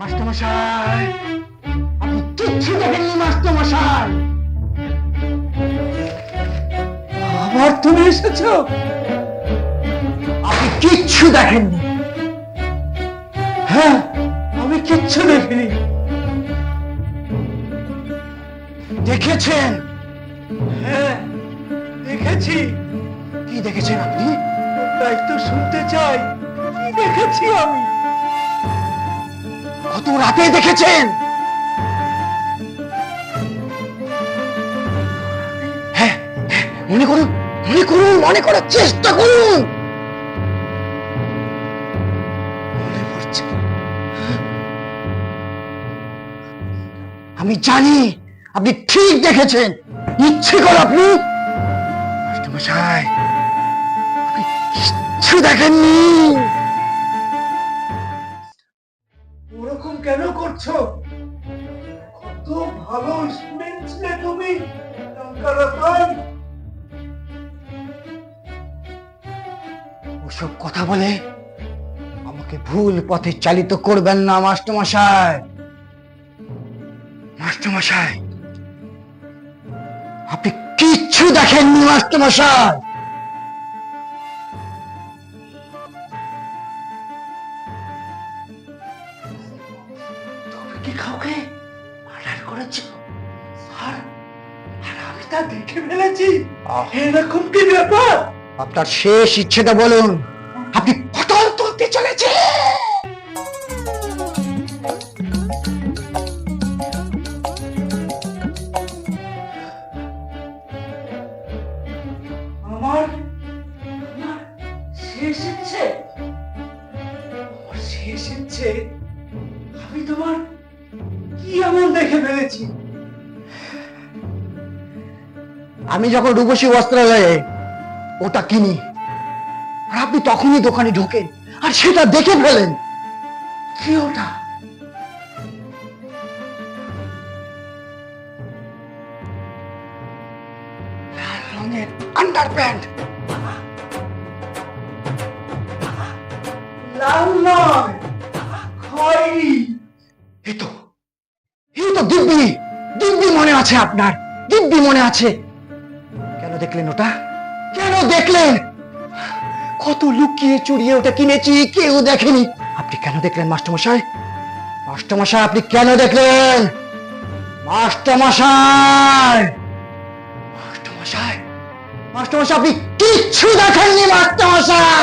মাস্টারমশাই, আপনি কিচ্ছু দেখেননি মাস্টারমশাই? আবার তুমি এসেছ? আপনি কিচ্ছু দেখেননি। হ্যাঁ আমি কিচ্ছু দেখিনি। দেখেছেন? হ্যাঁ দেখেছি। কি দেখেছেন আপনি? তাই তো শুনতে চাই। কি দেখেছি আমি? কত রাতে দেখেছেন? হ্যাঁ মনে করুন মনে করুন, মনে করার চেষ্টা করুন। আমি জানি আপনি ঠিক দেখেছেন। ইচ্ছে কর আপনি মাস্টারমশাই দেখেননি। ওসব কথা বলে আমাকে ভুল পথে চালিত করবেন না, মাস্টারমশাই। মাস্টারমশাই, আপনি কিচ্ছু দেখেননি, মাস্টারমশাই। তুমি কি করেছ? আর আর আমি তা দেখে ফেলেছি। এরকম কি ব্যাপার? আপনার শেষ ইচ্ছেটা বলুন। আপনি পটল তুলতে চলেছে আমার আমার শেষ ইচ্ছে? আমার শেষ ইচ্ছে আমি তোমার কি দেখে ফেলেছি? আমি যখন রূপসী বস্ত্রালয়ে ওটা কিনি, আর আপনি তখনই দোকানে ঢোকেন, আর সেটা দেখে ফেলেন। কি ওটা? লাল রঙের আন্ডার প্যান্ট লাল নয়। তো দিব্যি দিব্যি মনে আছে আপনার? দিব্যি মনে আছে। কেন দেখলেন ওটা? কেন দেখলেন? কত লুকিয়ে চুরিয়ে ওটা কিনেছি, কেউ দেখেনি। আপনি কেন দেখলেন, মাস্টারমশাই? মাস্টারমশাই, আপনি কেন দেখলেন? মাস্টারমশাই! মাস্টারমশাই! মাস্টারমশাই, আপনি কিচ্ছু দেখেননি, মাস্টারমশাই!